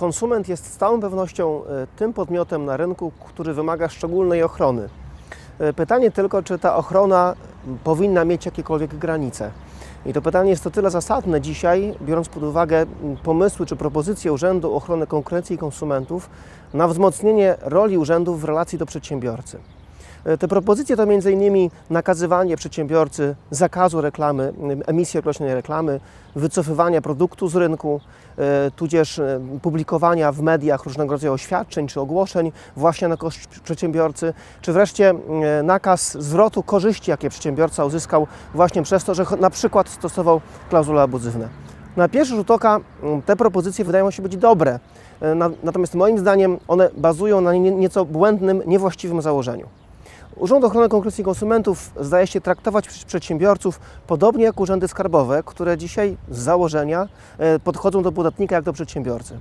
konsument jest z całą pewnością e, tym podmiotem na rynku, który wymaga szczególnej ochrony. E, Pytanie tylko, czy ta ochrona powinna mieć jakiekolwiek granice. I to pytanie jest o tyle zasadne dzisiaj, biorąc pod uwagę pomysły czy propozycje Urzędu Ochrony Konkurencji i Konsumentów na wzmocnienie roli urzędów w relacji do przedsiębiorcy. E, Te propozycje to m.in. nakazywanie przedsiębiorcy zakazu reklamy, emisji określonej reklamy, wycofywania produktu z rynku, e, tudzież e, publikowania w mediach różnego rodzaju oświadczeń czy ogłoszeń właśnie na koszt przedsiębiorcy, czy wreszcie nakaz zwrotu korzyści, jakie przedsiębiorca uzyskał właśnie przez to, że na przykład stosował klauzule abuzywne. Na pierwszy rzut oka te propozycje wydają się być dobre, na- natomiast moim zdaniem one bazują na nie- nieco błędnym, niewłaściwym założeniu. Urząd Ochrony Konkurencji Konsumentów zdaje się traktować przedsiębiorców podobnie jak urzędy skarbowe, które dzisiaj z założenia e, podchodzą do podatnika jak do przedsiębiorcy.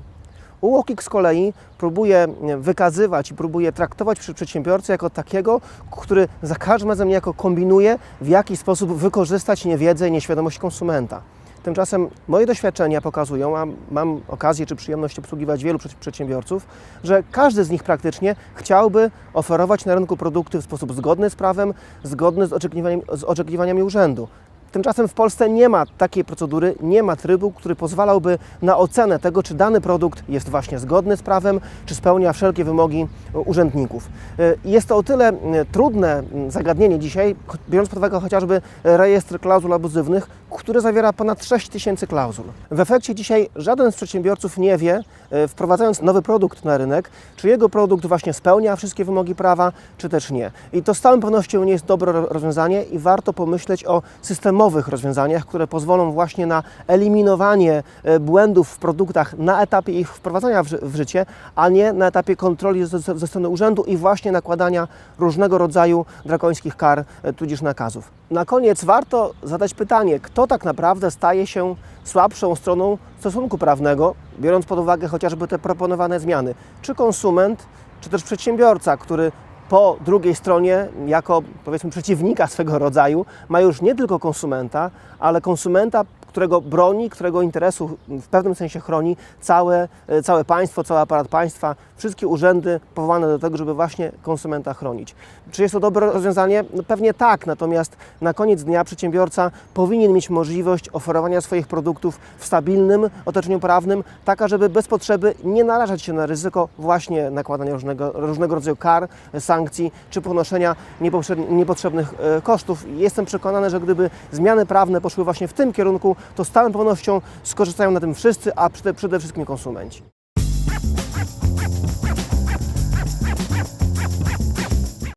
UOKiK z kolei próbuje e, wykazywać i próbuje traktować przedsiębiorcę jako takiego, który za każdym razem niejako kombinuje, w jaki sposób wykorzystać niewiedzę i nieświadomość konsumenta. Tymczasem moje doświadczenia pokazują, a mam okazję czy przyjemność obsługiwać wielu przed- przedsiębiorców, że każdy z nich praktycznie chciałby oferować na rynku produkty w sposób zgodny z prawem, zgodny z oczekiwaniami, z oczekiwaniami urzędu. Tymczasem w Polsce nie ma takiej procedury, nie ma trybu, który pozwalałby na ocenę tego, czy dany produkt jest właśnie zgodny z prawem, czy spełnia wszelkie wymogi e, urzędników. E, Jest to o tyle trudne zagadnienie dzisiaj, biorąc pod uwagę chociażby rejestr klauzul abuzywnych, który zawiera ponad 6 tysięcy klauzul. W efekcie dzisiaj żaden z przedsiębiorców nie wie, e, wprowadzając nowy produkt na rynek, czy jego produkt właśnie spełnia wszystkie wymogi prawa, czy też nie. I to z całą pewnością nie jest dobre ro- rozwiązanie i warto pomyśleć o systemowych rozwiązaniach, które pozwolą właśnie na eliminowanie e, błędów w produktach na etapie ich wprowadzania w, ży- w życie, a nie na etapie kontroli ze strony urzędu i właśnie nakładania różnego rodzaju drakońskich kar, e, tudzież nakazów. Na koniec warto zadać pytanie, kto tak naprawdę staje się słabszą stroną stosunku prawnego, biorąc pod uwagę chociażby te proponowane zmiany. Czy konsument, czy też przedsiębiorca, który po drugiej stronie, jako powiedzmy przeciwnika swego rodzaju, ma już nie tylko konsumenta, ale konsumenta, którego broni, którego interesu w pewnym sensie chroni całe, e, całe państwo, cały aparat państwa, wszystkie urzędy powołane do tego, żeby właśnie konsumenta chronić. Czy jest to dobre rozwiązanie? No pewnie tak, natomiast na koniec dnia przedsiębiorca powinien mieć możliwość oferowania swoich produktów w stabilnym otoczeniu prawnym, taka, żeby bez potrzeby nie narażać się na ryzyko właśnie nakładania różnego, różnego rodzaju kar, sankcji czy ponoszenia niepotrzeb- niepotrzebnych e, kosztów. Jestem przekonany, że gdyby zmiany prawne poszły właśnie w tym kierunku, to z całą pewnością skorzystają na tym wszyscy, a przede, wszystkim konsumenci.